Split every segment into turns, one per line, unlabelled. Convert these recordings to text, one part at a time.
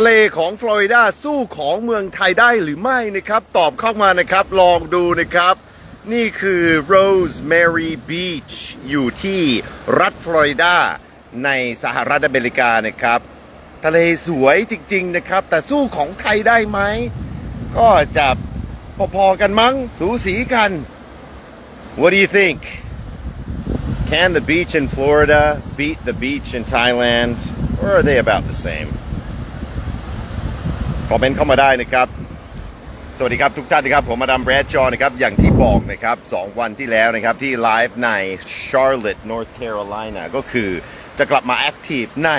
ทะเลของฟลอริดาสู้ของเมืองไทยได้หรือไม่นะครับ ตอบเข้ามานะครับ ลองดูนะครับ นี่คือ Rosemary Beach อยู่ที่รัฐฟลอริดาในสหรัฐอเมริกานะครับ ทะเลสวยจริง ๆ นะครับ แต่สู้ของไทยได้ไหม ก็จะพอๆกันมั้ง สูสีกัน What do you think? Can the beach in Florida beat the beach in Thailand, or are they about the same? คอมเมนต์เข้ามาได้นะครับ สวัสดีครับทุกท่านนะครับ ผมมาดามแบรดจอนะครับ อย่างที่บอกนะครับ 2 วันที่แล้วนะครับ ที่ไลฟ์ใน Charlotte North Carolina ก็คือจะกลับมาแอคทีฟใน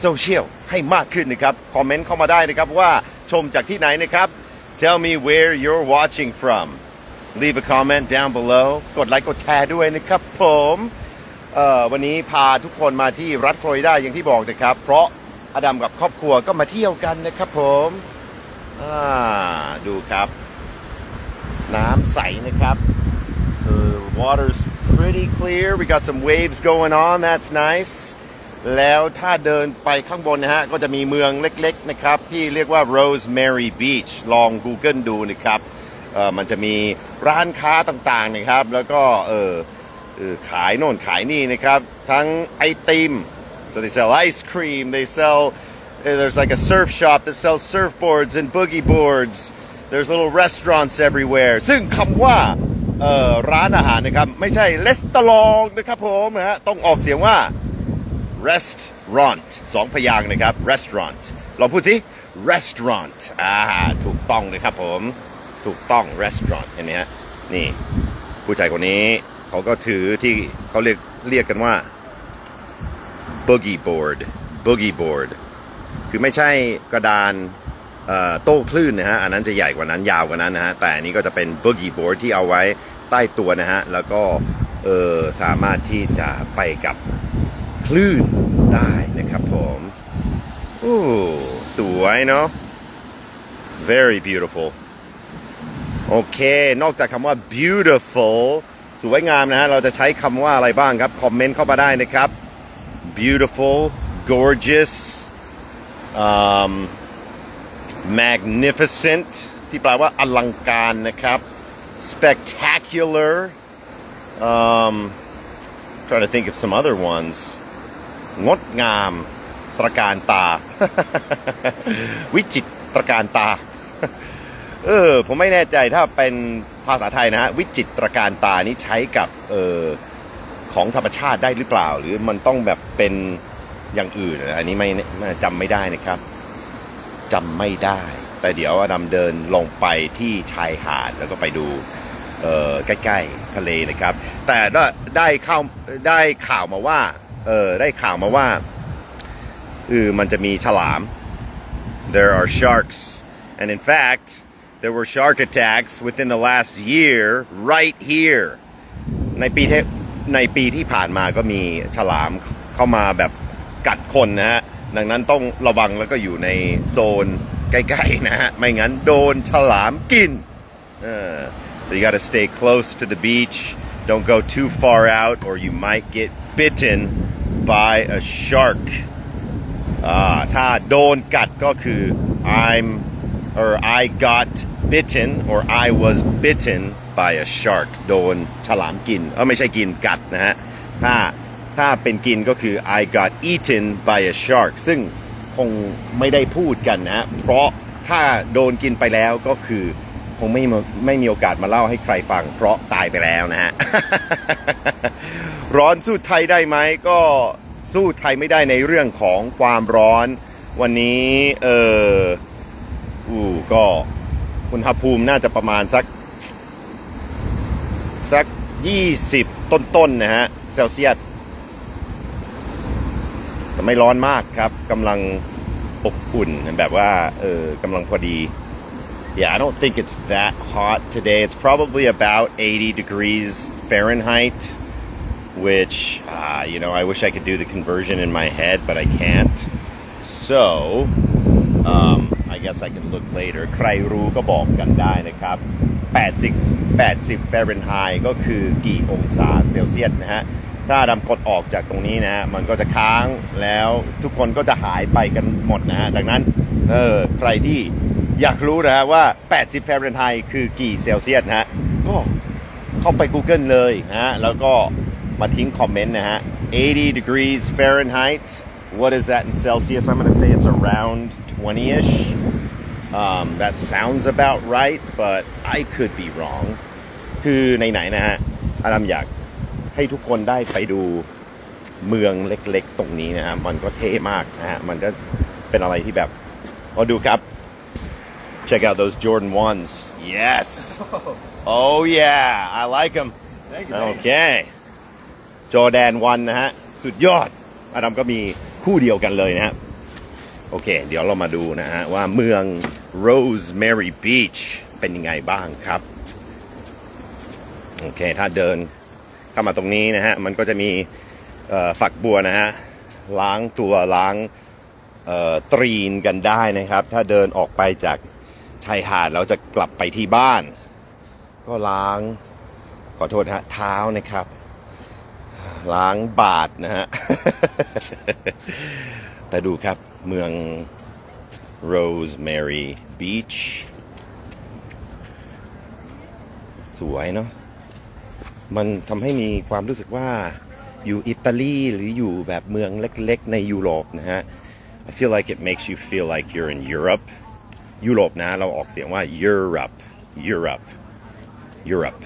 โซเชียลให้มากขึ้นนะครับ คอมเมนต์เข้ามาได้นะครับว่าชมจากที่ไหนนะครับ Tell me where you're watching from leave a comment down below กดไลค์กดแชร์ด้วยนะครับผมวันนี้พาทุกคนมาที่รัฐฟลอริดาอย่างที่บอกนะครับ เพราะ อดัมกับครอบครัวก็มาเที่ยวกันนะครับ ผมดูครับ น้ำใสนะครับ The water's pretty clear we got some waves going on that's nice แล้วถ้าเดินไปข้างบนนะฮะ ก็จะมีเมืองเล็กๆนะครับ ที่เรียกว่า Rosemary Beach ลอง Google ดูนะครับมันจะมีร้านค้าต่างๆนะครับ แล้วก็เออขายโน่นขายนี่นะครับ ทั้งไอติม so they sell ice cream they sell there's like a surf shop that sells surfboards and boogie boards there's little restaurants everywhere ซึ่งคำว่าเอ่อร้านอาหารนะครับไม่ใช่ restaurant นะครับผมนะฮะต้องออกเสียงว่า restaurant สองพยางค์นะครับ restaurant ลองพูดสิ restaurant อ่าถูกต้องเลยครับผมถูกต้อง restaurant เห็นไหมฮะนี่ผู้ชายคนนี้เขาก็ถือที่เขาเรียกเรียกกันว่า boogie board boogie board คือไม่ใช่กระดานโต้คลื่นนะฮะ อันนั้นจะใหญ่กว่านั้นยาวกว่านั้นนะฮะ แต่อันนี้ก็จะเป็น boogie board ที่เอาไว้ใต้ตัวนะฮะ แล้วก็เออสามารถที่จะไปกับคลื่นได้นะครับผมโอ้สวยเนาะ very beautiful โอเค นอกจากคำว่า beautiful สวยงามนะฮะ เราจะใช้คำว่าอะไรบ้างครับ คอมเมนต์เข้ามาได้นะครับ beautiful gorgeous um, magnificent ที่แปลว่าอลังการนะครับ spectacular um, trying to think of some other ones งดงามตระการตา วิจิตตรการตา เออ ผมไม่แน่ใจถ้าเป็นภาษาไทยนะฮะ วิจิตตรการตานี่ใช้กับ เออ ของธรรมชาติได้หรือเปล่า หรือมันต้องแบบเป็นอย่างอื่น อันนี้ไม่จำไม่ได้นะครับจำไม่ได้ แต่เดี๋ยวอดัมเดินลงไปที่ชายหาดแล้วก็ไปดูใกล้ๆทะเลนะครับ แต่ได้ได้เข้าได้ข่าวมาว่าเออได้ข่าวมาว่าเออมันจะมีฉลาม there are sharks and in fact there were shark attacks within the last year right here ในปีที่ ในปีที่ผ่านมาก็มีฉลามเข้ามาแบบกัดคนนะฮะ ดังนั้นต้องระวังแล้วก็อยู่ในโซนใกล้ๆนะฮะ ไม่งั้นโดนฉลามกิน so you got to stay close to the beach. Don't go too far out, or you might get bitten by a shark. อ่าถ้าโดนกัดก็คือ I'm or I got bitten or I was bitten by a shark โดนฉลามกินเออไม่ใช่กินกัดนะฮะ ถ้าถ้าเป็นกินก็คือ I got eaten by a shark ซึ่งคงไม่ได้พูดกันนะ เพราะถ้าโดนกินไปแล้วก็คือคงไม่ไม่มีโอกาสมาเล่าให้ใครฟัง เพราะตายไปแล้วนะฮะ ร้อนสู้ไทยได้ไหมก็สู้ไทยไม่ได้ในเรื่องของความร้อน วันนี้เอออู้ก็อุณหภูมิน่าจะประมาณสัก สัก 20 ต้นๆนะฮะเซลเซียสแต่ไม่ร้อนมากครับกำลังอบอุ่นแบบว่าเออกำลังพอดี Yeah, I don't think it's that hot today. It's probably about 80 degrees Fahrenheit, which, uh, you know, I wish I could do the conversion in my head, but I can't. So, um, I guess I can look later. ใครรู้ก็บอกกันได้นะครับ 80 80 Fahrenheit ก็คือกี่องศาเซลเซียสนะฮะ ถ้าดำกดออกจากตรงนี้นะฮะมันก็จะค้างแล้วทุกคนก็จะหายไปกันหมดนะฮะ ดังนั้นเออใครที่อยากรู้นะฮะว่า 80ฟาเรนไฮต์คือกี่เซลเซียสนะฮะ ก็เข้าไป Google เลยนะฮะ แล้วก็มาทิ้งคอมเมนต์นะฮะ 80 degrees Fahrenheit what is that in Celsius I'm going to say it's around 20ish um, that sounds about right but I could be wrong คือไหนๆนะฮะอาดัมอยากให้ทุกคนได้ไปดูเมืองเล็กๆ ตรงนี้นะฮะมันก็เท่มากนะฮะมันก็เป็นอะไรที่แบบมาดูครับ check out those Jordan ones yes oh yeah I like them
Thank you.
โอเคจอแดนวันนะฮะสุดยอดอาดัมก็มีคู่เดียวกันเลยนะฮะโอเค เดี๋ยวเรามาดูนะฮะว่าเมือง Rosemary Beach เป็นยังไงบ้างครับ โอเค ถ้าเดินเข้ามาตรงนี้นะฮะ มันก็จะมีฝักบัวนะฮะ ล้างตัวล้างตรีนกันได้นะครับ ถ้าเดินออกไปจากชายหาดแล้วจะกลับไปที่บ้าน ก็ล้างขอโทษฮะเท้านะครับ ล้างบาทนะฮะ แต่ดูครับเมือง Rosemary Beach สวยเนาะมันทำให้มีความรู้สึกว่าอยู่อิตาลีหรืออยู่แบบเมืองเล็กๆ ในยุโรปนะฮะ I feel like it makes you feel like you're in Europe ยุโรปนะ เราออกเสียงว่า Europe Europe Europe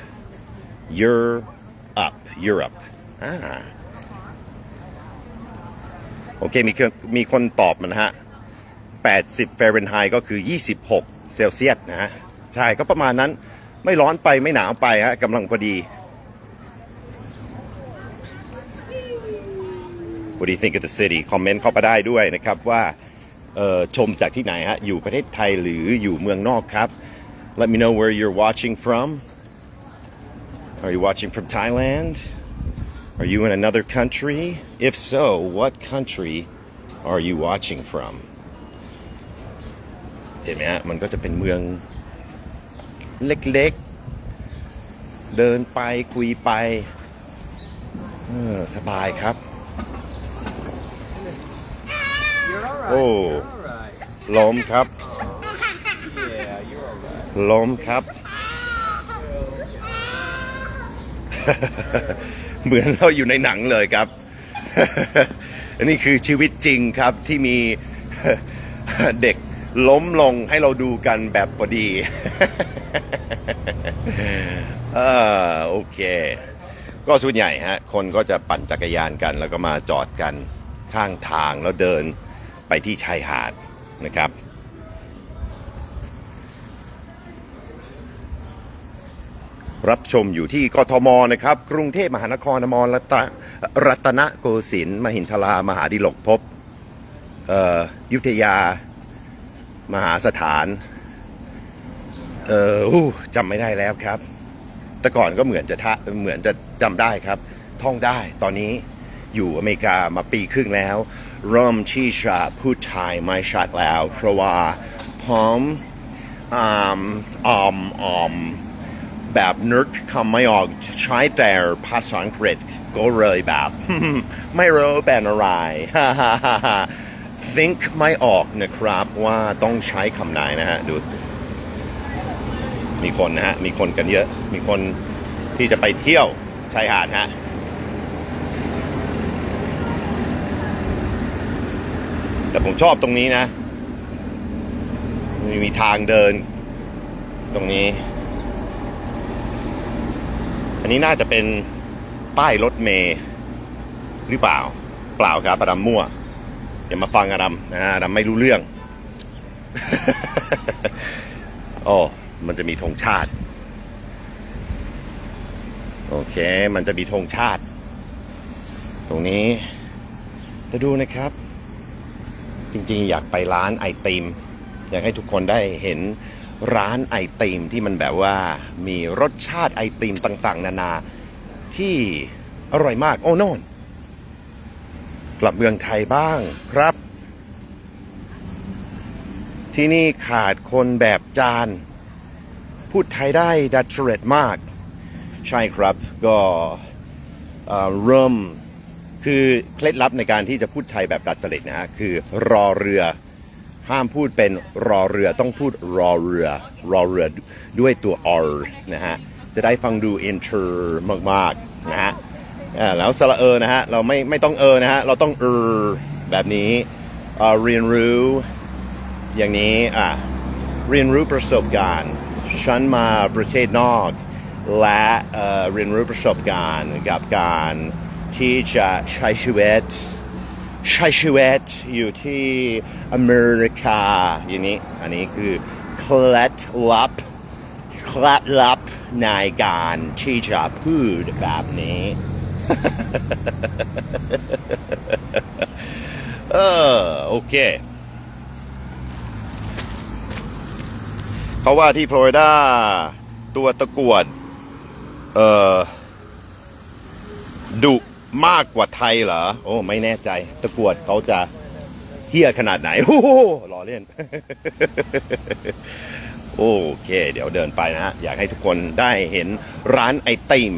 You're up Europe อ่าโอเค มีมีคนตอบมานฮะ 80ฟาเรนไฮต์ก็คือ 26 เซลเซียสนะฮะใช่ก็ประมาณนั้นไม่ร้อนไปไม่หนาวไปฮะกำลังพอดี What do you think of the city คอมเมนต์เข้ามาได้ด้วยนะครับว่าชมจากที่ไหนฮะ อยู่ประเทศไทยหรืออยู่เมืองนอกครับ Let me know where you're watching from Are you watching from Thailand? Are you in another country? If so, what country are you watching from? เห็นไหมฮะมันก็จะเป็นเมืองเล็กๆ เดินไปคุยไปออสบายครับ
You're all right.
Oh.
You're all right.
ล้มครับ ล้มครับ เหมือนเราอยู่ในหนังเลยครับ อันนี้คือชีวิตจริงครับที่มีเด็ก ล้มลงให้เราดูกันแบบพอดีอ่าโอเค ก็ส่วนใหญ่ฮะ คนก็จะปั่นจักรยานกัน แล้วก็มาจอดกันข้างทางแล้วเดินไปที่ชายหาดนะครับ รับชมอยู่ที่กทมนะครับ กรุงเทพมหานครอมรรัตนรัตนโกสินทร์มหินทรามหาดิลกภพเอ่อยุทธยา มหาสถาน เออจำไม่ได้แล้วครับ แต่ก่อนก็เหมือนจะทะเหมือนจะจำได้ครับ ท่องได้ตอนนี้อยู่อเมริกามาปีครึ่งแล้วเริ่มที่จะพูดไทยไม่ชัดแล้ว เพราะว่าผมอ่าอ่อมอ่อมแบบนึกคำไม่ออกใช้แต่ภาษาอังกฤษก็เลยแบบ ไม่รู้เป็นอะไร think ไม่ออกนะครับว่าต้องใช้คำไหนนะฮะ ดู มีคนนะฮะ มีคนกันเยอะ มีคนที่จะไปเที่ยวชายหาดฮะแต่ผมชอบตรงนี้นะมีมีทางเดิน ตรงนี้ อันนี้น่าจะเป็นป้ายรถเมย์หรือเปล่า เปล่าครับอดัมมั่ว อย่ามาฟังอดัมนะอดัมไม่รู้เรื่องโอ้มันจะมีธงชาติ โอเค มันจะมีธงชาติ ตรงนี้ จะดูนะครับ จริงๆ อยากไปร้านไอติม อยากให้ทุกคนได้เห็นร้านไอติมที่มันแบบว่ามีรสชาติไอติมต่าง ๆ นานาที่อร่อยมาก โอ้โน่น กลับเมืองไทยบ้างครับ ที่นี่ขาดคนแบบจาน พูดไทยได้ดัดเริตมาก ใช่ครับก็เริ่มคือเคล็ดลับในการที่จะพูดไทยแบบดัดจริตนะฮะคือรอเรือห้ามพูดเป็นรอเรือต้องพูดรอเรือ รอเรือด้วยตัว r นะฮะ จะได้ฟังดู inter มาก ๆ นะฮะ อ่าแล้วสระเออนะฮะเราไม่ไม่ต้องเออนะฮะเราต้องเออแบบนี้เรียนรู้อย่างนี้อะเรียนรู้ประสบการณ์ฉันมาประเทศนอก และเรียนรู้ประสบการณ์กับการที่จะใช้ชีวิตใช้ชีวิตอยู่ที่อเมริกาอย่างนี้อันนี้คือเคล็ดลับเคล็ดลับในการที่จะพูดแบบนี้ เออโอเค เขาว่าที่ฟลอริดาตัวตะกวดเออดุมากกว่าไทยเหรอ โอ้ไม่แน่ใจ ตะกวดเขาจะเฮี้ยขนาดไหน โอ้โหรอเล่น โอเค เดี๋ยวเดินไปนะฮะ อยากให้ทุกคนได้เห็นร้านไอติม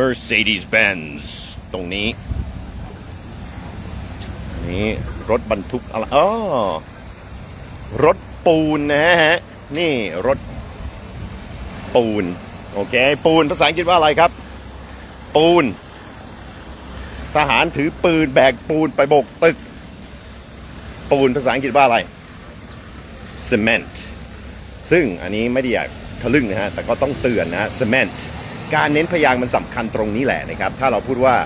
Mercedes-Benz ตรงนี้ นี่รถบรรทุกอะไรอ๋อรถปูนนะฮะ นี่รถปูน โอเค ปูนภาษาอังกฤษว่าอะไรครับ ปูน ทหารถือปืนแบกปูนไปบกตึก ปูนภาษาอังกฤษว่าอะไร cement ซึ่งอันนี้ไม่ได้อยากทะลึ่งนะฮะ แต่ก็ต้องเตือนนะฮะ cement การเน้นพยางค์มันสำคัญตรงนี้แหละนะครับ ถ้าเราพูดว่า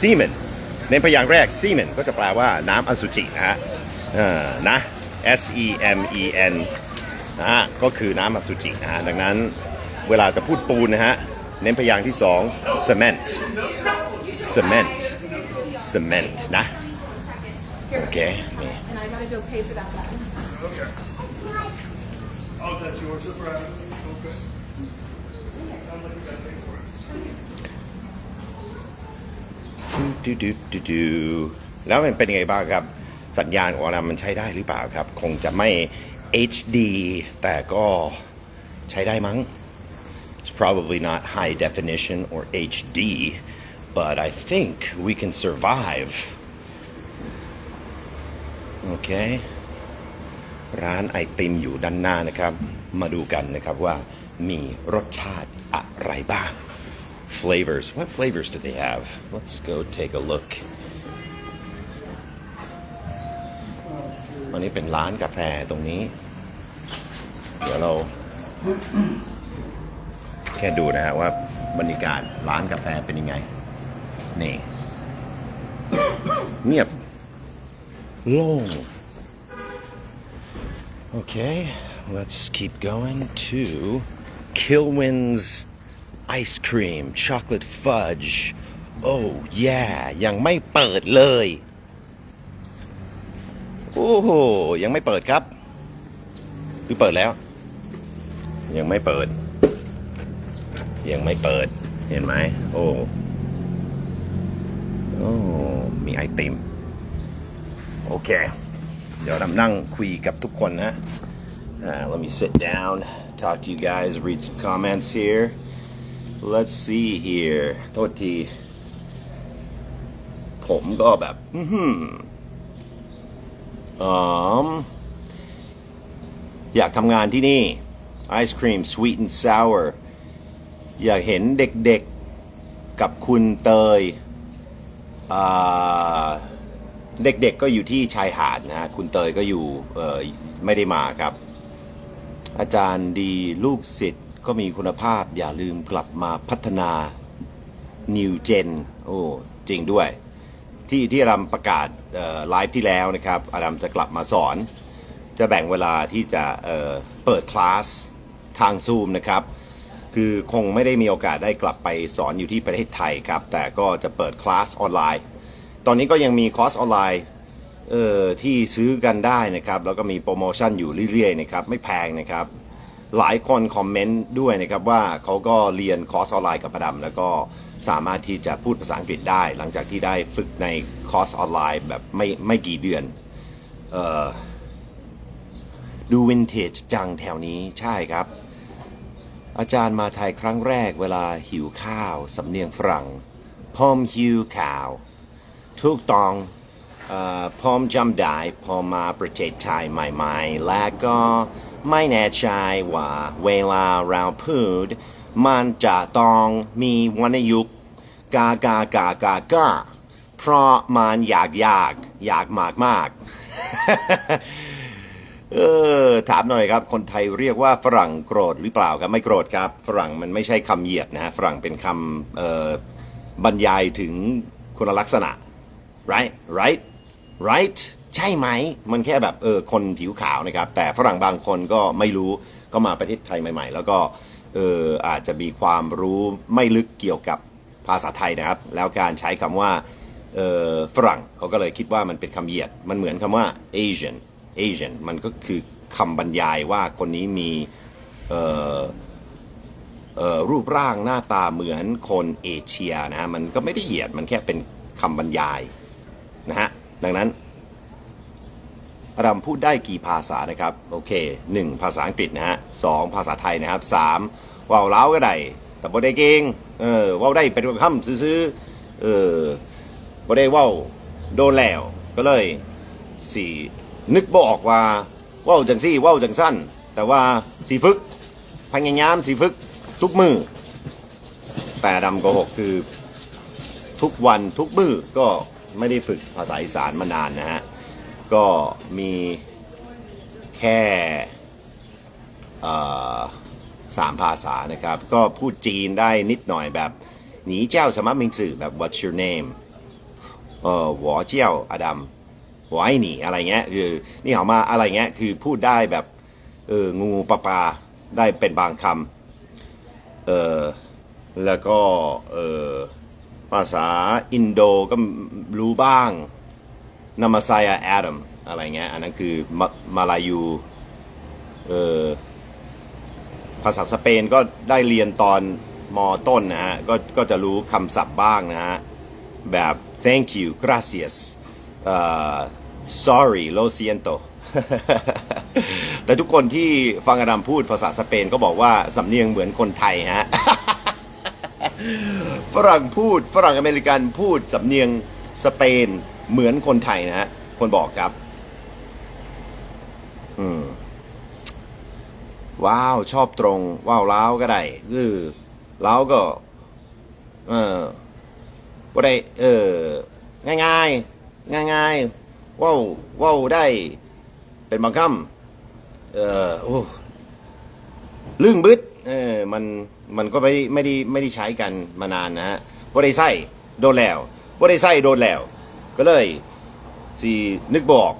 semen เน้นพยางค์แรก semen ก็จะแปลว่าน้ำอสุจินะฮะเออนะ S E M E N นะฮะก็คือน้ำอสุจินะฮะดังนั้นเวลาจะพูดปูนนะฮะ เน้นพยางค์ที่สอง cement cement cement นะ โอเคนี่
And I gotta go pay for that button.
Oh, that's your surprise. Okay. Sounds like you gotta pay for it.
ดูดูดูดูแล้วมันเป็นยังไงบ้างครับ สัญญาณของเรามันใช้ได้หรือเปล่าครับ คงจะไม่ HD แต่ก็ใช้ได้มั้ง It's probably not high definition or HD but I think we can survive โอเคร้านไอติมอยู่ด้านหน้านะครับ มาดูกันนะครับว่ามีรสชาติอะไรบ้าง flavors. What flavors do they have? Let's go take a look. อันนี้เป็นร้านกาแฟตรงนี้ เดี๋ยวเรา แค่ดูนะฮะว่าบรรยากาศร้านกาแฟเป็นยังไง นี่ เงียบ โล่ง Okay, let's keep going to Kilwin's ice cream chocolate fudge oh yeah ยังไม่เปิดเลย โอ้โห ยังไม่เปิดครับหรือเปิดแล้ว ยังไม่เปิด ยังไม่เปิด เห็นไหม โอ้ โอ้ มีไอติม โอเค เดี๋ยวเรานั่งคุยกับทุกคนนะ Uh, let me sit down, talk to you guys, read some comments here. Let's see here โทษที ผมก็แบบอือหืออืมอยากทำงานที่นี่ Ice cream sweet and sour อยากเห็นเด็กๆกับคุณเตย เด็กๆก็อยู่ที่ชายหาดนะฮะ คุณเตยก็อยู่ไม่ได้มาครับ อาจารย์ดีลูกศิษย์ ก็มีคุณภาพอย่าลืมกลับมาพัฒนา New Gen โอ้จริงด้วย ที่ที่อารำประกาศไลฟ์ที่แล้วนะครับอารำจะกลับมาสอน จะแบ่งเวลาที่จะเเปิดคลาสทางซูมนะครับ คือคงไม่ได้มีโอกาสได้กลับไปสอนอยู่ที่ประเทศไทยครับ แต่ก็จะเปิดคลาสออนไลน์ ตอนนี้ก็ยังมีคอร์สออนไลน์ที่ซื้อกันได้นะครับ แล้วก็มีโปรโมชั่นอยู่เรื่อยๆนะครับ ไม่แพงนะครับ หลายคนคอมเมนต์ด้วยนะครับว่าเขาก็เรียนคอร์สออนไลน์กับประดำแล้วก็สามารถที่จะพูดภาษาอังกฤษได้ หลังจากที่ได้ฝึกในคอร์สออนไลน์แบบไม่ไม่กี่เดือนเอ่อดูวินเทจจังแถวนี้ใช่ครับ อาจารย์มาไทยครั้งแรกเวลาหิวข้าว สำเนียงฝรั่งผมหิวข่าวถูกต้องอ่อมจำได้ผมมาประเทศไทยใหม่ ๆ และก็ ไม่แน่ใจว่าเวลาเราพูด มันจะต้องมีวรรณยุกต์กากากากากาเพราะมันอยากยากอยากมากมากเออถามหน่อยครับ คนไทยเรียกว่าฝรั่งโกรธหรือเปล่าครับไม่โกรธครับ ฝรั่งมันไม่ใช่คำเหยียดนะฮะฝรั่งเป็นคำบรรยายถึงคุณลักษณะ right right right ใช่ไหม มันแค่แบบเออคนผิวขาวนะครับ แต่ฝรั่งบางคนก็ไม่รู้ก็มาประเทศไทยใหม่ ๆ แล้วก็เอออาจจะมีความรู้ไม่ลึกเกี่ยวกับภาษาไทยนะครับ แล้วการใช้คำว่าเออฝรั่งเขาก็เลยคิดว่ามันเป็นคำเหยียด มันเหมือนคำว่า Asian Asian มันก็คือคำบรรยายว่าคนนี้มีเออเอ่อรูปร่างหน้าตาเหมือนคนเอเชียนะฮะมันก็ไม่ได้เหยียด มันแค่เป็นคำบรรยายนะฮะ ดังนั้น อดัมพูดได้กี่ภาษานะครับ โอเคหนึ่งภาษาอังกฤษนะฮะสองภาษาไทยนะครับสามว่าวเล้าก็ได้แต่บ่ได้เก่งเออว่าวได้เป็นคำซื้อเออบ่ได้ว่าวโดนแล้วก็เลยสี่นึกบออกว่าว่าวจังซี่ว่าวจังสั้น แต่ว่าสีฝึกพยายามสิฝึกทุกมือแต่ดำโกหกคือทุกวันทุกมือก็ไม่ได้ฝึกภาษาอีสานมานานนะฮะ ก็มีแค่สามภาษานะครับ ก็พูดจีนได้นิดหน่อยแบบหนีเจ้าสมัครมิงสื่อแบบ what's your name เออหวเจ้าอดัมหัวไอหนีอะไรเงี้ยคือนี่เขามาอะไรเงี้ยคือพูดได้แบบเอองูปลาปลาได้เป็นบางคำเออแล้วก็เออภาษาอินโดก็รู้บ้าง นามาไซอาแอดัมอะไรเงี้ยอันนั้นคือมามาลายูเออภาษาสเปนก็ได้เรียนตอนมต้นนะฮะก็ก็จะรู้คำศัพท์บ้างนะฮะ แบบ thank you gracias เอ่อ sorry lo siento แต่ทุกคนที่ฟังอดัมพูดภาษาสเปนก็บอกว่า สำเนียงเหมือนคนไทยฮะ ฝรั่งพูด ฝรั่งอเมริกันพูด สำเนียงสเปน เหมือนคนไทยนะฮะคนบอกครับ อืม ว้าว ชอบตรง ว้าวล้าวก็ได้คือล้าวก็ เออบ่ได้ เออ ง่ายง่ายง่ายง่ายๆเว้าเว้าได้ เป็นบางคำเออโอ้ลื่นบึดเออ มัน มันก็ไม่ไม่ได้ไม่ได้ใช้กันมานานนะฮะบ่ได้ใส่โดนแล้วบ่ได้ใส่โดนแล้ว ก็เลยสินึกบอก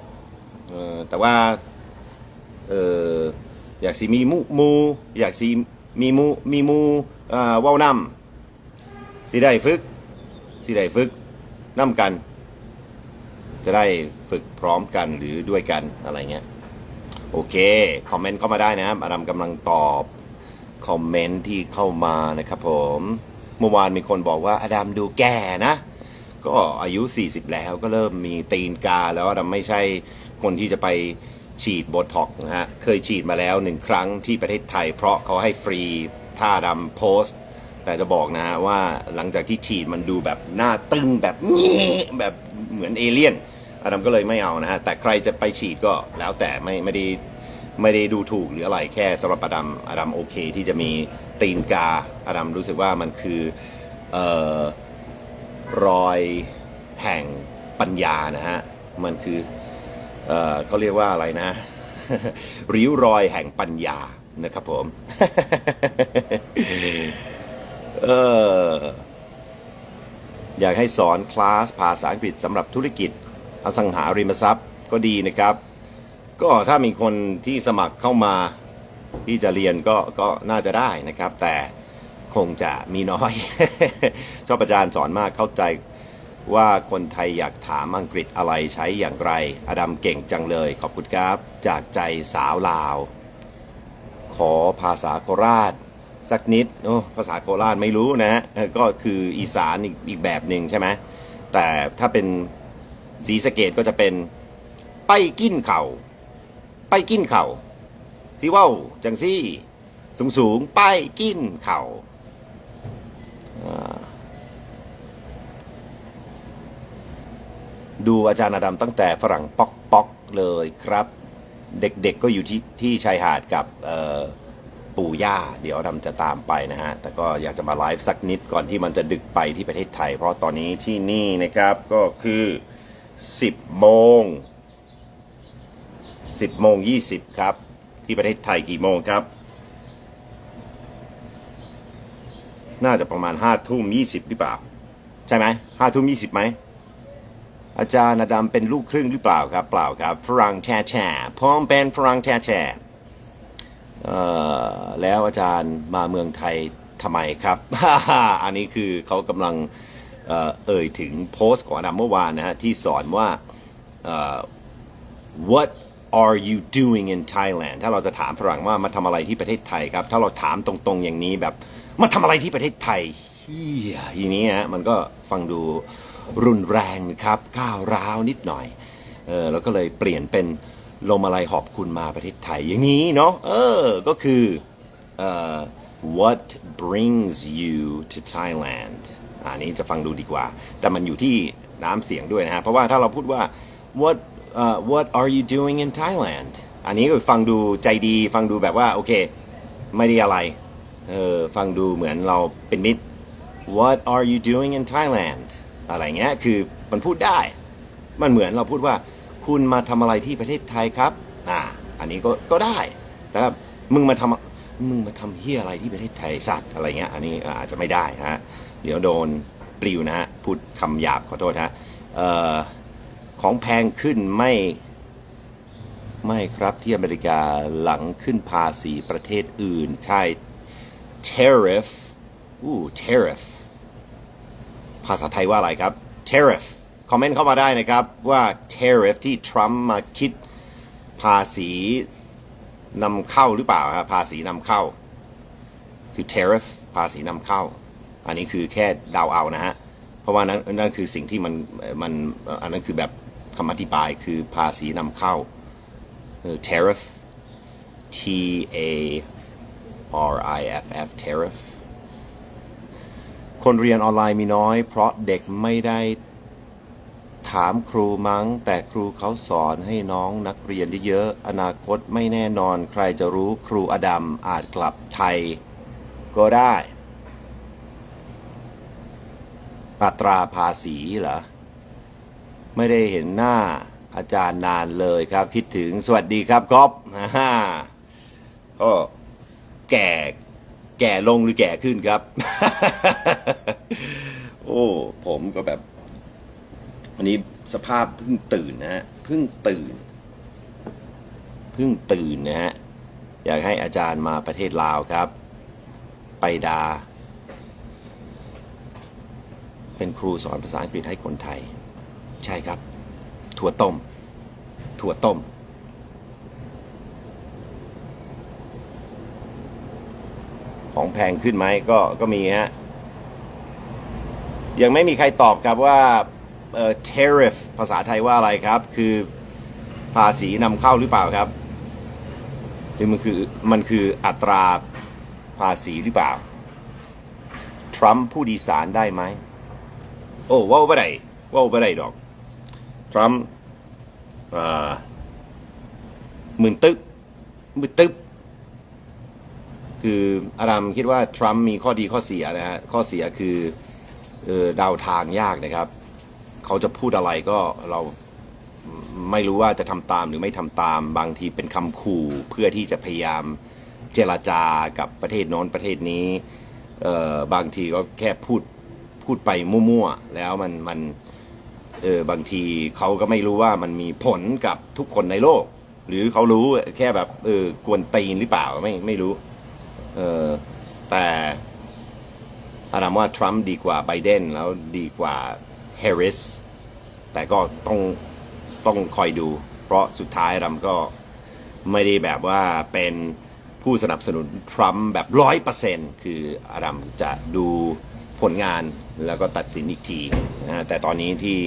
เออแต่ว่าเอออยากสิมีมูมูอยากสิมีมูมีมูเอ่อว้านำสิได้ฝึกที่ได้ฝึกน้ำกัน จะได้ฝึกพร้อมกันหรือด้วยกันอะไรเงี้ยโอเค คอมเมนต์เข้ามาได้นะครับอาดัมกำลังตอบ คอมเมนต์ที่เข้ามานะครับผม เมื่อวานมีคนบอกว่าอดัมดูแก่นะ ก็อายุ 40 แล้วก็เริ่มมีตีนกาแล้วอดัมไม่ใช่คนที่จะไปฉีดโบท็อกนะฮะ เคยฉีดมาแล้วหนึ่งครั้งที่ประเทศไทย เพราะเขาให้ฟรีถ้าดัมโพสต์แต่จะบอกนะฮะว่าหลังจากที่ฉีดมันดูแบบหน้าตึงแบบงี้แบบเหมือนเอเลี่ยนอดัมก็เลยไม่เอานะฮะ แต่ใครจะไปฉีดก็แล้วแต่ไม่ไม่ได้ไม่ได้ดูถูกหรืออะไรแค่สำหรับอดัมอดัมโอเคที่จะมีตีนกาอดัมรู้สึกว่ามันคือเอ่อ รอยแห่งปัญญานะฮะ มันคือเอ่อเขาเรียกว่าอะไรนะ ริ้วรอยแห่งปัญญานะครับผม เอออยากให้สอนคลาสภาษาอังกฤษสำหรับธุรกิจอสังหาริมทรัพย์ก็ดีนะครับ ก็ถ้ามีคนที่สมัครเข้ามาที่จะเรียนก็ก็น่าจะได้นะครับ แต่ คงจะมีน้อย ชอบอาจารย์สอนมากเข้าใจว่าคนไทยอยากถามอังกฤษอะไรใช้อย่างไร อดัมเก่งจังเลย ขอบคุณครับ จากใจสาวลาว ขอภาษาโคราช สักนิดโอ้ภาษาโคราชไม่รู้นะ ก็คืออีสานอีกอีกแบบหนึ่งใช่ไหมแต่ถ้าเป็นสีสเกตก็จะเป็น ไปกินเขา่าไปกินเขา่าที่ว่าวจังซี่สูงสูงไปกินเขา่า ดูอาจารย์อดัมตั้งแต่ฝรั่งป๊อกป๊อกเลยครับ เด็กๆก็อยู่ที่ที่ชายหาดกับปู่ย่า เดี๋ยวอดัมจะตามไปนะฮะ แต่ก็อยากจะมาไลฟ์สักนิดก่อนที่มันจะดึกไปที่ประเทศไทย เพราะตอนนี้ที่นี่นะครับก็คือ 10โมง10โมง20 ครับ ที่ประเทศไทยกี่โมงครับ น่าจะประมาณ5ทุ่ม20หรือเปล่า ใช่ไหม5ทุ่ม20ไหม อาจารย์อดัมเป็นลูกครึ่งหรือเปล่าครับ เปล่าครับ ฝรั่งแช่แช่พร้อมเป็นฝรั่งแช่แช่แล้วอาจารย์มาเมืองไทยทำไมครับ อันนี้คือเขากำลังเอ่ยถึงโพสต์ของอดัมเมื่อวานนะฮะที่สอนว่า what are you doing in Thailand ถ้าเราจะถามฝรั่งว่ามาทำอะไรที่ประเทศไทยครับ ถ้าเราถามตรงๆอย่างนี้แบบ มาทำอะไรที่ประเทศไทยเฮียทีนี้ฮะมันก็ฟังดู รุนแรงครับก้าวร้าวนิดหน่อยเออแล้วก็เลยเปลี่ยนเป็นลมอะไรหอบคุณมาประเทศไทยอย่างนี้เนาะเออก็คือเอ่อ what brings you to Thailand อันนี้จะฟังดูดีกว่า แต่มันอยู่ที่น้ำเสียงด้วยนะฮะ เพราะว่าถ้าเราพูดว่า what uh, what are you doing in Thailand อันนี้ก็ฟังดูใจดี ฟังดูแบบว่า โอเค ไม่ได้อะไร เออ ฟังดูเหมือนเราเป็นมิตร what are you doing in Thailand อะไรเงี้ยคือมันพูดได้ มันเหมือนเราพูดว่า คุณมาทำอะไรที่ประเทศไทยครับอ่าอันนี้ก็ก็ได้ แต่มึงมาทำมึงมาทำเฮียอะไรที่ประเทศไทยสัตว์อะไรเงี้ยอันนี้อาจจะไม่ได้ฮะเดี๋ยวโดนปลิวนะฮะพูดคำหยาบขอโทษฮะเอ่อของแพงขึ้นไม่ไม่ครับที่อเมริกาหลังขึ้นภาษีประเทศอื่น ใช่ tariff อู้ tariff ภาษาไทยว่าอะไรครับ tariff คอมเมนต์เข้ามาได้นะครับว่า tariff ที่ทรัมป์มาคิดภาษีนำเข้าหรือเปล่าครับภาษีนำเข้า คือ tariff ภาษีนำเข้า อันนี้คือแค่เดาเอานะฮะ เพราะว่านั้นนั่นคือสิ่งที่มันมันอันนั้นคือแบบคำอธิบายคือภาษีนำเข้าเออ tariff T A R I F F tariff คนเรียนออนไลน์มีน้อย เพราะเด็กไม่ได้ถามครูมั้ง แต่ครูเขาสอนให้น้องนักเรียนเยอะๆอนาคตไม่แน่นอนใครจะรู้ครูอดัมอาจกลับไทยก็ได้ อัตราภาษีเหรอ ไม่ได้เห็นหน้าอาจารย์นานเลยครับ คิดถึงสวัสดีครับก๊อฟฮ่าก็แก่ แก่ลงหรือแก่ขึ้นครับ โอ้ ผมก็แบบ วันนี้สภาพเพิ่งตื่นนะฮะเพิ่งตื่นเพิ่งตื่นนะฮะอยากให้อาจารย์มาประเทศลาวครับ ไปดา เป็นครูสอนภาษาอังกฤษให้คนไทย ใช่ครับ ถั่วต้ม ถั่วต้ม ของแพงขึ้นไหมก็ก็มีฮะยังไม่มีใครตอบครับว่าเอ่อ tariff ภาษาไทยว่าอะไรครับ คือภาษีนำเข้าหรือเปล่าครับหรือมันคือมันคืออัตราภาษีหรือเปล่า ทรัมป์พูดอีสานได้ไหม โอ้ว่าไม่ได้ว่าไม่ได้ดอก ทรัมป์อ่าหมื่นตึ๊บหมื่นตึ๊บ คืออารามคิดว่าทรัมป์มีข้อดีข้อเสียนะฮะข้อเสียคือเออดาทางยากนะครับ เขาจะพูดอะไรก็เราไม่รู้ว่าจะทำตามหรือไม่ทำตามบางทีเป็นคำขู่เพื่อที่จะพยายามเจรจากับประเทศโน้นประเทศนี้เออบางทีก็แค่พูดพูดไปมั่วๆแล้วมันมันเออบางทีเขาก็ไม่รู้ว่ามันมีผลกับทุกคนในโลก หรือเขารู้แค่แบบเออกวนตีนหรือเปล่าไม่ไม่รู้ เออแต่อารามว่าทรัมป์ดีกว่าไบเดนแล้วดีกว่าแฮร์ริสแต่ก็ต้องต้องคอยดู เพราะสุดท้ายรามก็ไม่ได้แบบว่าเป็นผู้สนับสนุนทรัมป์แบบร้อยเปอร์เซ็นคืออารามจะดูผลงานแล้วก็ตัดสินอีกทีนะแต่ตอนนี้ที่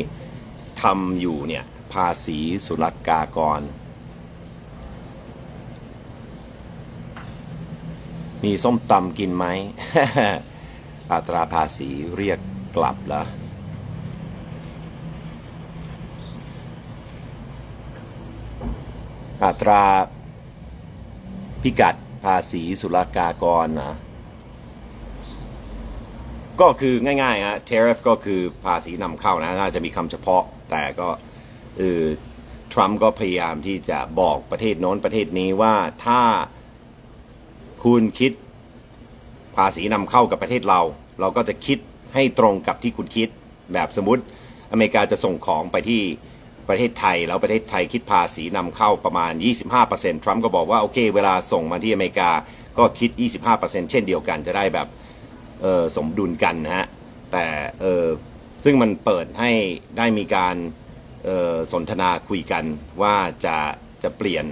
ทำอยู่เนี่ยภาษีศุลกากร มีส้มตำกินไหม อัตราภาษีเรียกกลับละอัตราพิกัดภาษีสุลกากรนะก็คือง่ายๆฮะ tariff ก็คือภาษีนำเข้านะ น่าจะมีคำเฉพาะ แต่ก็เออทรัมป์ก็พยายามที่จะบอกประเทศโน้นประเทศนี้ว่าถ้า คุณคิดภาษีนำเข้ากับประเทศเรา เราก็จะคิดให้ตรงกับที่คุณคิด แบบสมมติอเมริกาจะส่งของไปที่ประเทศไทย แล้วประเทศไทยคิดภาษีนำเข้าประมาณ 25%ทรัมป์ก็บอกว่า โอเค เวลาส่งมาที่อเมริกาก็คิด 25%เช่นเดียวกันจะได้แบบสมดุลกันนะฮะ แต่ซึ่งมันเปิดให้ได้มีการสนทนาคุยกันว่าจะจะเปลี่ยน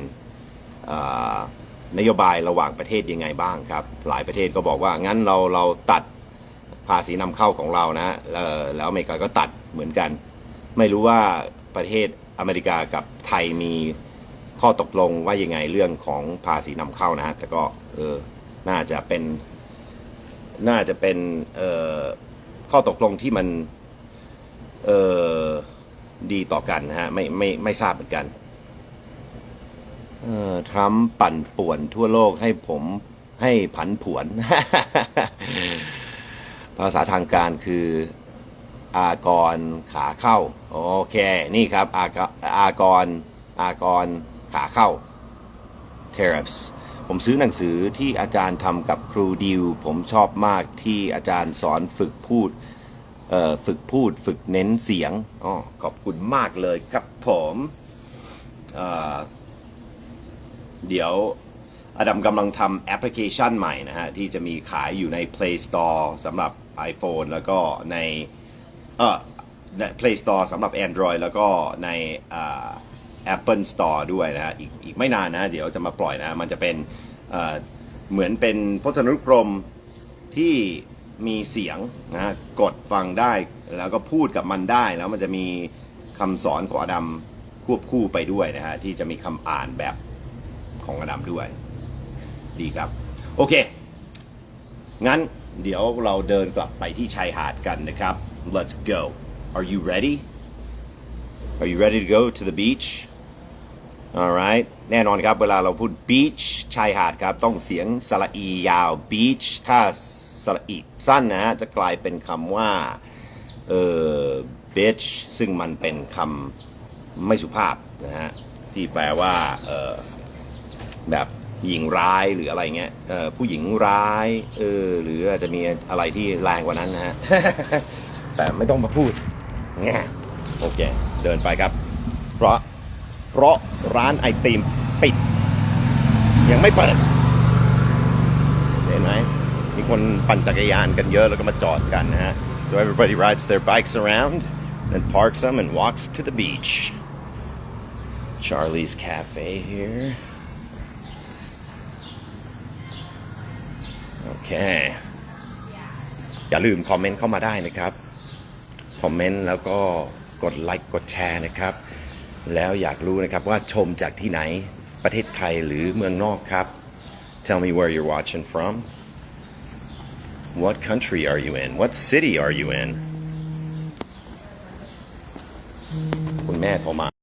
นโยบายระหว่างประเทศยังไงบ้างครับ หลายประเทศก็บอกว่างั้นเราเราตัดภาษีนำเข้าของเรานะแล้วอเมริกาก็ตัดเหมือนกัน ไม่รู้ว่าประเทศอเมริกากับไทยมีข้อตกลงว่ายังไงเรื่องของภาษีนำเข้านะฮะแต่ก็เออน่าจะเป็นน่าจะเป็นเอ่อข้อตกลงที่มันเอ่อดีต่อกันนะฮะไม่ไม่ไม่ทราบเหมือนกัน ทรัมป์ปั่นป่วนทั่วโลกให้ผมให้ผันผวน ภาษาทางการคืออากรขาเข้า โอเค นี่ครับ อากอากรอากรขาเข้า tariffs ผมซื้อหนังสือที่อาจารย์ทำกับครูดิว ผมชอบมากที่อาจารย์สอนฝึกพูดเอ่อฝึกพูดฝึกเน้นเสียงอ๋อขอบคุณมากเลยครับผม เดี๋ยวอดัมกำลังทำแอปพลิเคชันใหม่นะฮะ ที่จะมีขายอยู่ใน Play Store สำหรับ iPhone แล้วก็ในเออ Play Store สำหรับ Android แล้วก็ในอ่า Apple Store ด้วยนะฮะอีกอีกไม่นานนะ เดี๋ยวจะมาปล่อยนะ มันจะเป็นเหมือนเป็นพจนานุกรมที่มีเสียงนะกดฟังได้แล้วก็พูดกับมันได้ แล้วมันจะมีคำสอนของอดัมควบคู่ไปด้วยนะฮะ ที่จะมีคำอ่านแบบ ของอดัมด้วย ดีครับ โอเค งั้นเดี๋ยวเราเดินกลับไปที่ชายหาดกันนะครับ let's go are you ready are you ready to go to the beach alright แน่นอนครับ เวลาเราพูด beach ชายหาดครับ ต้องเสียงสระอียาว beach ถ้าสระอีสั้นนะฮะ จะกลายเป็นคำว่า เอ่อ bitch ซึ่งมันเป็นคำไม่สุภาพนะฮะ ที่แปลว่า เอ่อ แบบหญิงร้ายหรืออะไรเงี้ยผู้หญิงร้ายเออหรืออาจจะมีอะไรที่แรงกว่านั้นนะฮะแต่ไม่ต้องมาพูดแง่โอเค เดินไปครับ เพราะเพราะร้านไอติมปิด ยังไม่เปิด เห็นไหมมีคนปั่นจักรยานกันเยอะแล้วก็มาจอดกันนะฮะ so everybody rides their bikes around and parks them and walks to the beach Charlie's Cafe here โอเค อย่าลืมคอมเมนต์เข้ามาได้นะครับ คอมเมนต์แล้วก็กดไลค์กดแชร์นะครับ แล้วอยากรู้นะครับว่าชมจากที่ไหนประเทศไทยหรือเมืองนอกครับ Tell me where you're watching from What country are you in What city are you in คุณแม่โทรมา